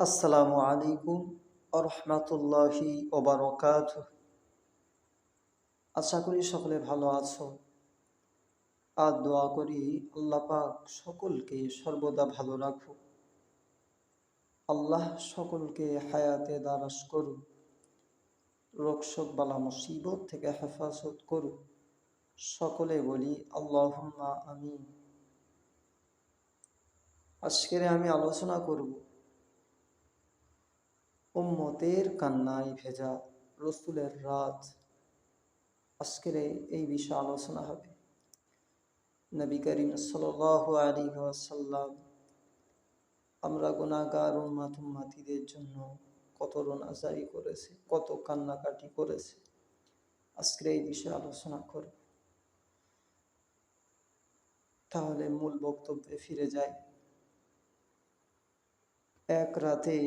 আসসালামু আলাইকুম আরহামাতুল্লাহি ওবারকাত আশা করি সকলে ভালো আছো। আর দোয়া করি আল্লাহ পাক সকলকে সর্বদা ভালো রাখুক। আল্লাহ সকলকে হায়াতে দারাস করুক। রোগশোক বালা মুসিবত থেকে হেফাজত করুক। সকলে বলি আল্লাহুম্মা আমিন। আজকের আমি আলোচনা করব উম্মতের কান্নায় ভেজা রসুলের রাত। আজকের এই বিষয়ে আলোচনা হবে। নবী করিম সাল আলী ওয়াসাল্লাম আমরা গুণাগার উম্মাত উম্মাতিদের জন্য কত রোনাজারি করেছে, কত কান্নাকাটি করেছে। আজকের এই বিষয়ে আলোচনা করব। তাহলে মূল বক্তব্যে ফিরে যাই। এক রাতে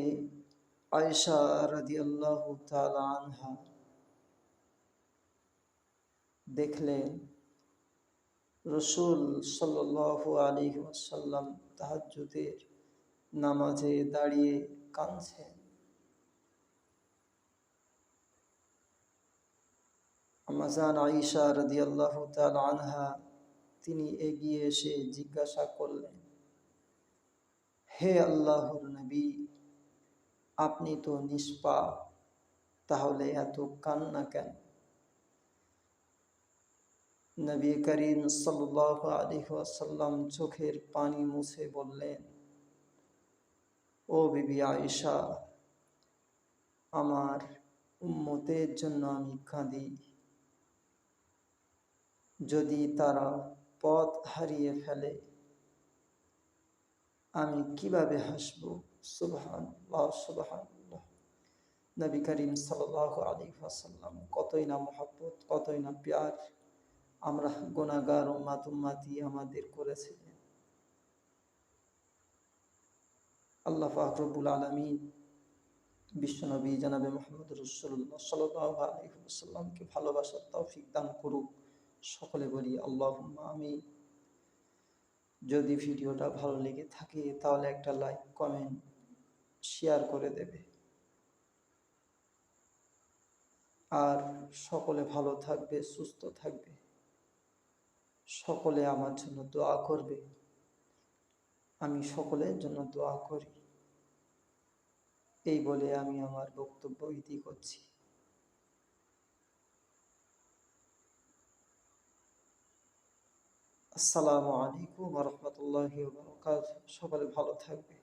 আয়সা রাদিয়াল্লাহু তাআলা আনহা দেখলেন, রসুল সাল্লাল্লাহু আলাইহি ওয়াসাল্লাম তাহাজ্জুদের নামাজে দাঁড়িয়ে কাঁদছেন। আমাজান আয়েশা রাদিয়াল্লাহু তাআলা আনহা তিনি এগিয়ে এসে জিজ্ঞাসা করলেন, হে আল্লাহর নবী আপনি তো নিষ্পাপ, তাহলে এত কান্না কেন? নবী করিম সাল্লাহ আলিহাসাল্লাম চোখের পানি মুছে বললেন, ও বিবি আয়েশা, আমার উম্মতের জন্য আমি কাঁদি। যদি তারা পথ হারিয়ে ফেলে আমি কীভাবে হাসব? সুবহান সুবহান নবী করিম সাল্লাহ আলী আসাল্লাম কতই না মহাব্বত, কতই না প্যার, আমরা গোনাগার ও মাতুম্মাতি আমাদের করেছিলেন। আল্লাহ ফাকরবুল আলমিন বিশ্বনবী জানাবে মোহাম্মদ রসুল্লাহ সাল্লাহ আলহিহাসাল্লামকে ভালোবাসার তৌফিক দান করুক। সকলে বলি আল্লাহ আমি যদি ভিডিওটা ভালো লেগে থাকে, তাহলে একটা লাইক কমেন্ট শেয়ার করে দেবে। আর সকলে ভালো থাকবে, সুস্থ থাকবে। সকলে আমার জন্য দোয়া করবে। আমি সকলের জন্য দোয়া করি। এই বলে আমি আমার বক্তব্য ইতি করছি। আসসালামু আলাইকুম রহমতুল্লাহ সকলে ভালো থাকবে